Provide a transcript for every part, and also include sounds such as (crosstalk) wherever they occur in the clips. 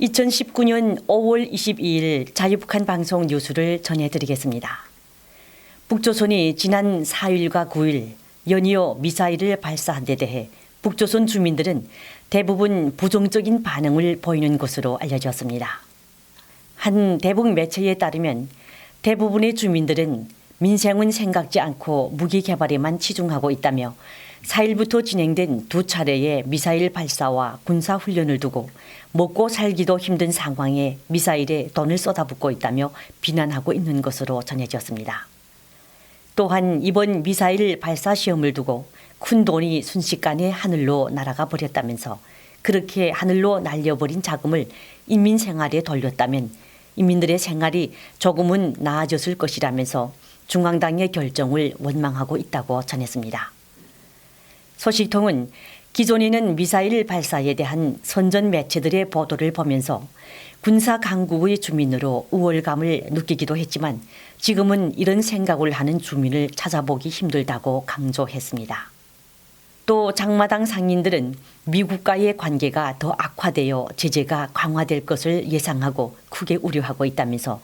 2019년 5월 22일 자유북한 방송 뉴스를 전해드리겠습니다. 북조선이 지난 4일과 9일 연이어 미사일을 발사한 데 대해 북조선 주민들은 대부분 부정적인 반응을 보이는 것으로 알려졌습니다. 한 대북 매체에 따르면 대부분의 주민들은 민생은 생각지 않고 무기 개발에만 치중하고 있다며 4일부터 진행된 두 차례의 미사일 발사와 군사 훈련을 두고 먹고 살기도 힘든 상황에 미사일에 돈을 쏟아붓고 있다며 비난하고 있는 것으로 전해졌습니다. 또한 이번 미사일 발사 시험을 두고 큰 돈이 순식간에 하늘로 날아가 버렸다면서 그렇게 하늘로 날려버린 자금을 인민 생활에 돌렸다면 인민들의 생활이 조금은 나아졌을 것이라면서 중앙당의 결정을 원망하고 있다고 전했습니다. 소식통은 기존에는 미사일 발사에 대한 선전 매체들의 보도를 보면서 군사 강국의 주민으로 우월감을 느끼기도 했지만 지금은 이런 생각을 하는 주민을 찾아보기 힘들다고 강조했습니다. 또 장마당 상인들은 미국과의 관계가 더 악화되어 제재가 강화될 것을 예상하고 크게 우려하고 있다면서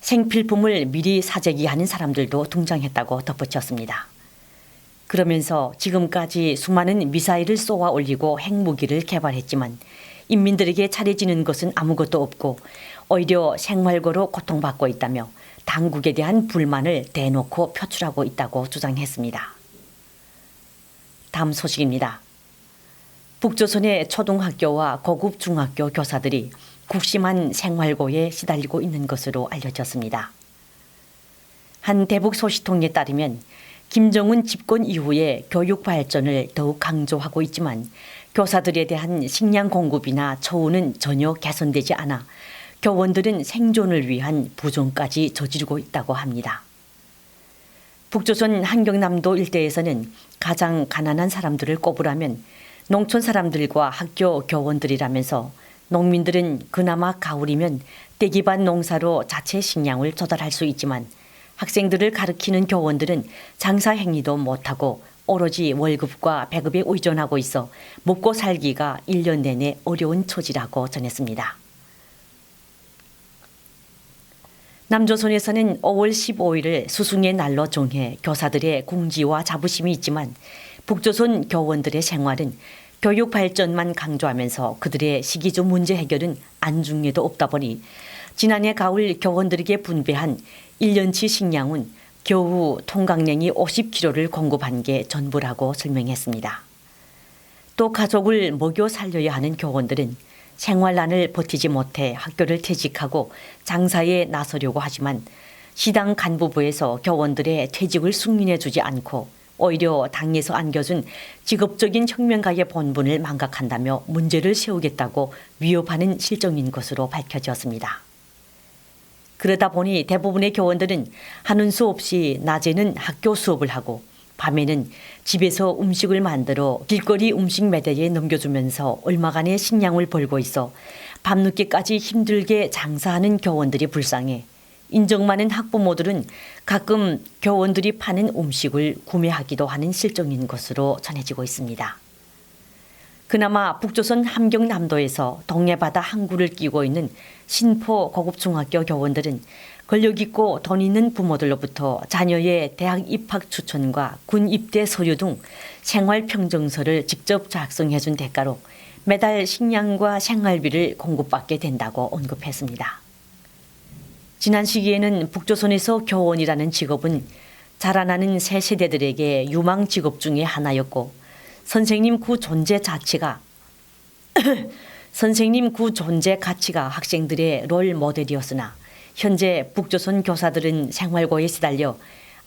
생필품을 미리 사재기하는 사람들도 등장했다고 덧붙였습니다. 그러면서 지금까지 수많은 미사일을 쏘아 올리고 핵무기를 개발했지만 인민들에게 차려지는 것은 아무것도 없고 오히려 생활고로 고통받고 있다며 당국에 대한 불만을 대놓고 표출하고 있다고 주장했습니다. 다음 소식입니다. 북조선의 초등학교와 고급 중학교 교사들이 국심한 생활고에 시달리고 있는 것으로 알려졌습니다. 한 대북 소식통에 따르면 김정은 집권 이후에 교육 발전을 더욱 강조하고 있지만 교사들에 대한 식량 공급이나 처우는 전혀 개선되지 않아 교원들은 생존을 위한 부정까지 저지르고 있다고 합니다. 북조선 한경남도 일대에서는 가장 가난한 사람들을 꼽으라면 농촌 사람들과 학교 교원들이라면서 농민들은 그나마 가을이면 떼기반 농사로 자체 식량을 조달할 수 있지만 학생들을 가르치는 교원들은 장사 행위도 못하고 오로지 월급과 배급에 의존하고 있어 먹고 살기가 1년 내내 어려운 처지라고 전했습니다. 남조선에서는 5월 15일을 수승의 날로 정해 교사들의 공지와 자부심이 있지만 북조선 교원들의 생활은 교육 발전만 강조하면서 그들의 시기적 문제 해결은 안중에도 없다 보니 지난해 가을 교원들에게 분배한 1년치 식량은 겨우 통강냉이 50kg를 공급한 게 전부라고 설명했습니다. 또 가족을 먹여 살려야 하는 교원들은 생활난을 버티지 못해 학교를 퇴직하고 장사에 나서려고 하지만 시당 간부부에서 교원들의 퇴직을 승인해 주지 않고 오히려 당에서 안겨준 직업적인 혁명가의 본분을 망각한다며 문제를 세우겠다고 위협하는 실정인 것으로 밝혀졌습니다. 그러다 보니 대부분의 교원들은 하는 수 없이 낮에는 학교 수업을 하고 밤에는 집에서 음식을 만들어 길거리 음식 매대에 넘겨주면서 얼마간의 식량을 벌고 있어 밤늦게까지 힘들게 장사하는 교원들이 불쌍해 인정 많은 학부모들은 가끔 교원들이 파는 음식을 구매하기도 하는 실정인 것으로 전해지고 있습니다. 그나마 북조선 함경남도에서 동해바다 항구를 끼고 있는 신포 고급중학교 교원들은 권력 있고 돈 있는 부모들로부터 자녀의 대학 입학 추천과 군 입대 서류 등 생활 평정서를 직접 작성해 준 대가로 매달 식량과 생활비를 공급받게 된다고 언급했습니다. 지난 시기에는 북조선에서 교원이라는 직업은 자라나는 새 세대들에게 유망 직업 중의 하나였고 선생님 그 존재 자체가 (clears throat) 선생님 그 존재 가치가 학생들의 롤 모델이었으나 현재 북조선 교사들은 생활고에 시달려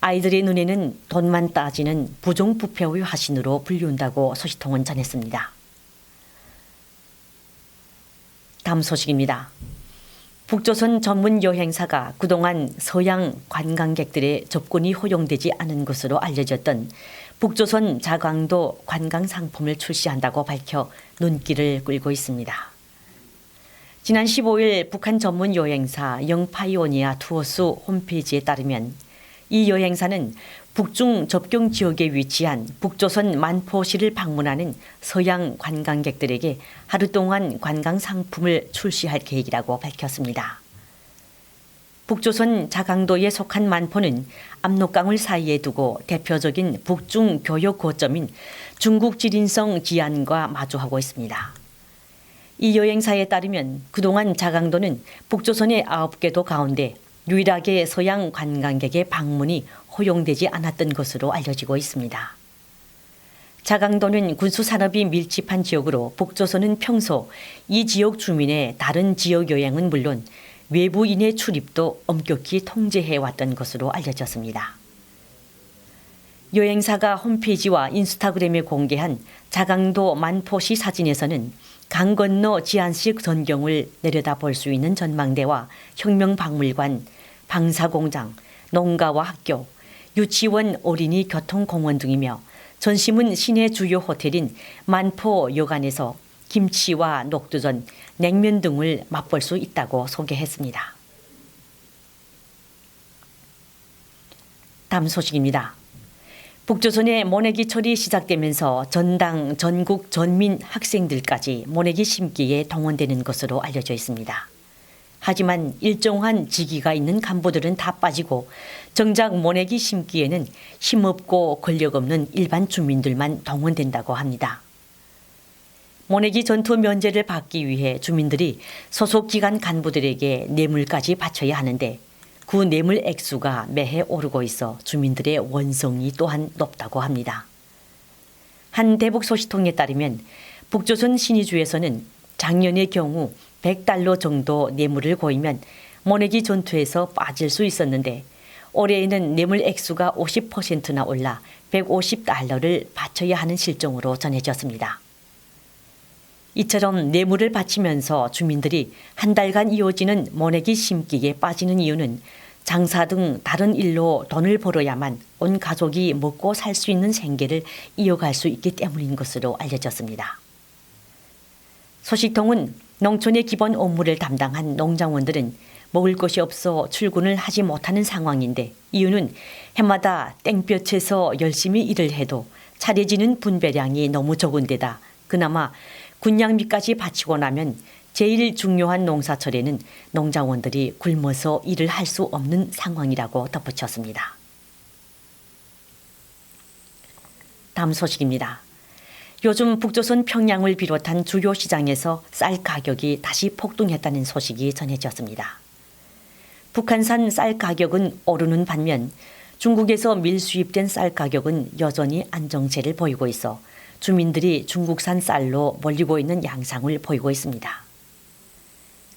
아이들의 눈에는 돈만 따지는 부정부패의 화신으로 불리운다고 소식통은 전했습니다. 다음 소식입니다. 북조선 전문 여행사가 그동안 서양 관광객들의 접근이 허용되지 않은 것으로 알려졌던 북조선 자광도 관광 상품을 출시한다고 밝혀 눈길을 끌고 있습니다. 지난 15일 북한 전문 여행사 영파이오니아 투어스 홈페이지에 따르면 이 여행사는 북중 접경 지역에 위치한 북조선 만포시를 방문하는 서양 관광객들에게 하루 동안 관광 상품을 출시할 계획이라고 밝혔습니다. 북조선 자강도에 속한 만포는 압록강을 사이에 두고 대표적인 북중 교역 거점인 중국 지린성 지안과 마주하고 있습니다. 이 여행사에 따르면 그동안 자강도는 북조선의 아홉 개도 가운데 유일하게 서양 관광객의 방문이 허용되지 않았던 것으로 알려지고 있습니다. 자강도는 군수 산업이 밀집한 지역으로 북조선은 평소 이 지역 주민의 다른 지역 여행은 물론 외부인의 출입도 엄격히 통제해 왔던 것으로 알려졌습니다. 여행사가 홈페이지와 인스타그램에 공개한 자강도 만포시 사진에서는 강 건너 지안식 전경을 내려다볼 수 있는 전망대와 혁명박물관, 방사공장, 농가와 학교, 유치원, 어린이 교통공원 등이며 전심은 시내 주요 호텔인 만포 여관에서 김치와 녹두전, 냉면 등을 맛볼 수 있다고 소개했습니다. 다음 소식입니다. 북조선의 모내기 철이 시작되면서 전당, 전국, 전민 학생들까지 모내기 심기에 동원되는 것으로 알려져 있습니다. 하지만 일정한 직위가 있는 간부들은 다 빠지고 정작 모내기 심기에는 힘없고 권력 없는 일반 주민들만 동원된다고 합니다. 모내기 전투 면제를 받기 위해 주민들이 소속 기관 간부들에게 뇌물까지 바쳐야 하는데 그 뇌물 액수가 매해 오르고 있어 주민들의 원성이 또한 높다고 합니다. 한 대북 소식통에 따르면 북조선 신의주에서는 작년의 경우 100달러 정도 뇌물을 고이면 모내기 전투에서 빠질 수 있었는데 올해에는 뇌물 액수가 50%나 올라 150달러를 바쳐야 하는 실정으로 전해졌습니다. 이처럼 뇌물을 바치면서 주민들이 한 달간 이어지는 모내기 심기에 빠지는 이유는 장사 등 다른 일로 돈을 벌어야만 온 가족이 먹고 살 수 있는 생계를 이어갈 수 있기 때문인 것으로 알려졌습니다. 소식통은 농촌의 기본 업무를 담당한 농장원들은 먹을 것이 없어 출근을 하지 못하는 상황인데 이유는 해마다 땡볕에서 열심히 일을 해도 차려지는 분배량이 너무 적은 데다 그나마 군량미까지 바치고 나면 제일 중요한 농사철에는 농장원들이 굶어서 일을 할 수 없는 상황이라고 덧붙였습니다. 다음 소식입니다. 요즘 북조선 평양을 비롯한 주요 시장에서 쌀 가격이 다시 폭등했다는 소식이 전해졌습니다. 북한산 쌀 가격은 오르는 반면 중국에서 밀수입된 쌀 가격은 여전히 안정세를 보이고 있어 주민들이 중국산 쌀로 몰리고 있는 양상을 보이고 있습니다.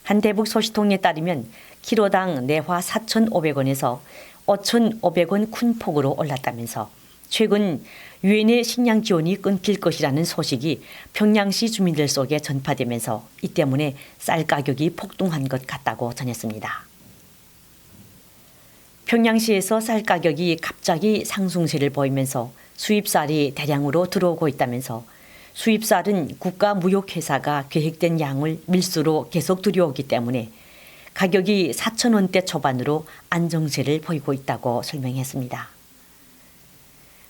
한 대북 소식통에 따르면 키로당 내화 4,500원에서 5,500원 큰 폭으로 올랐다면서 최근 유엔의 식량 지원이 끊길 것이라는 소식이 평양시 주민들 속에 전파되면서 이 때문에 쌀 가격이 폭등한 것 같다고 전했습니다. 평양시에서 쌀 가격이 갑자기 상승세를 보이면서 수입쌀이 대량으로 들어오고 있다면서 수입쌀은 국가 무역회사가 계획된 양을 밀수로 계속 들여오기 때문에 가격이 4천 원대 초반으로 안정세를 보이고 있다고 설명했습니다.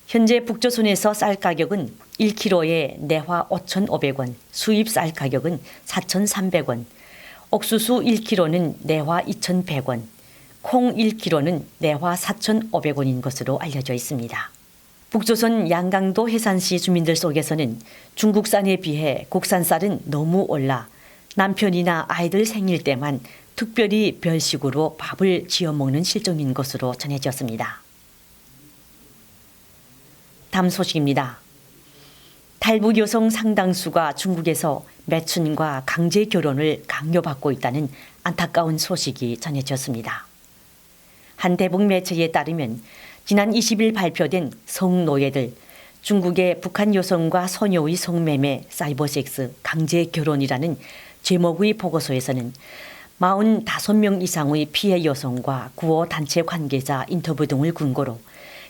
현재 북조선에서 쌀 가격은 1kg에 내화 5,500원, 수입 쌀 가격은 4,300원, 옥수수 1kg는 내화 2,100원, 콩 1kg는 내화 4,500원인 것으로 알려져 있습니다. 북조선 양강도 해산시 주민들 속에서는 중국산에 비해 국산쌀은 너무 올라 남편이나 아이들 생일 때만 특별히 별식으로 밥을 지어 먹는 실정인 것으로 전해졌습니다. 다음 소식입니다. 탈북 여성 상당수가 중국에서 매춘과 강제 결혼을 강요받고 있다는 안타까운 소식이 전해졌습니다. 한 대북 매체에 따르면 지난 20일 발표된 성노예들 중국의 북한 여성과 소녀의 성매매, 사이버섹스, 강제 결혼이라는 제목의 보고서에서는 45명 이상의 피해 여성과 구호 단체 관계자 인터뷰 등을 근거로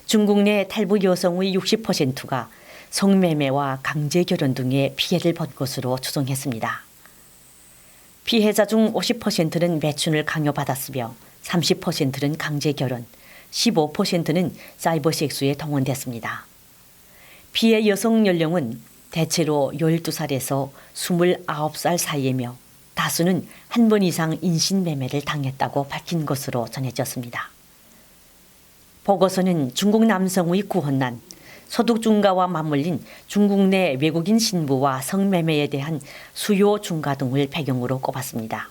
중국 내 탈북 여성의 60%가 성매매와 강제 결혼 등의 피해를 본 것으로 추정했습니다. 피해자 중 50%는 매춘을 강요받았으며 30%는 강제 결혼, 15%는 사이버 섹스에 동원됐습니다. 피해 여성 연령은 대체로 12살에서 29살 사이이며 다수는 한 번 이상 인신매매를 당했다고 밝힌 것으로 전해졌습니다. 보고서는 중국 남성의 구혼난, 소득 중가와 맞물린 중국 내 외국인 신부와 성매매에 대한 수요 중가 등을 배경으로 꼽았습니다.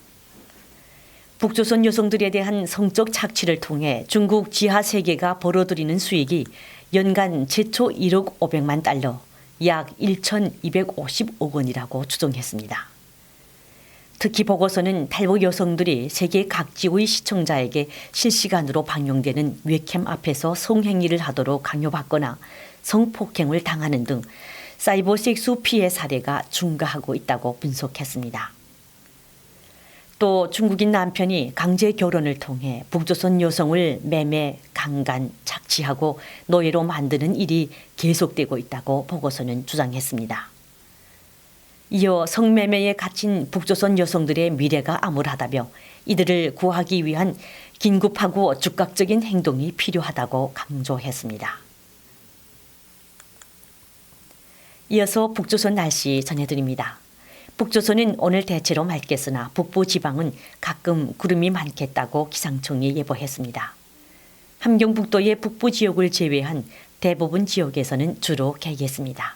북조선 여성들에 대한 성적 착취를 통해 중국 지하 세계가 벌어들이는 수익이 연간 최초 1억 500만 달러, 약 1,250억 원이라고 추정했습니다. 특히 보고서는 탈북 여성들이 세계 각지의 시청자에게 실시간으로 방영되는 웹캠 앞에서 성행위를 하도록 강요받거나 성폭행을 당하는 등 사이버 섹스 피해 사례가 증가하고 있다고 분석했습니다. 또 중국인 남편이 강제 결혼을 통해 북조선 여성을 매매, 강간, 착취하고 노예로 만드는 일이 계속되고 있다고 보고서는 주장했습니다. 이어 성매매에 갇힌 북조선 여성들의 미래가 암울하다며 이들을 구하기 위한 긴급하고 즉각적인 행동이 필요하다고 강조했습니다. 이어서 북조선 날씨 전해드립니다. 북조선은 오늘 대체로 맑겠으나 북부 지방은 가끔 구름이 많겠다고 기상청이 예보했습니다. 함경북도의 북부 지역을 제외한 대부분 지역에서는 주로 개겠습니다.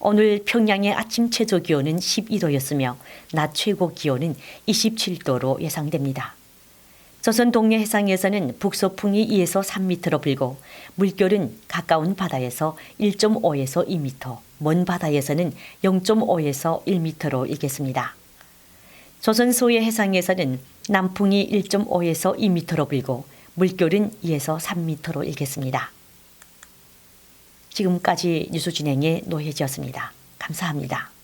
오늘 평양의 아침 최저 기온은 12도였으며 낮 최고 기온은 27도로 예상됩니다. 조선 동해 해상에서는 북서풍이 2에서 3m로 불고 물결은 가까운 바다에서 1.5에서 2m, 먼 바다에서는 0.5에서 1m로 일겠습니다. 조선 소해 해상에서는 남풍이 1.5에서 2m로 불고 물결은 2에서 3m로 일겠습니다. 지금까지 뉴스 진행의 노혜지였습니다. 감사합니다.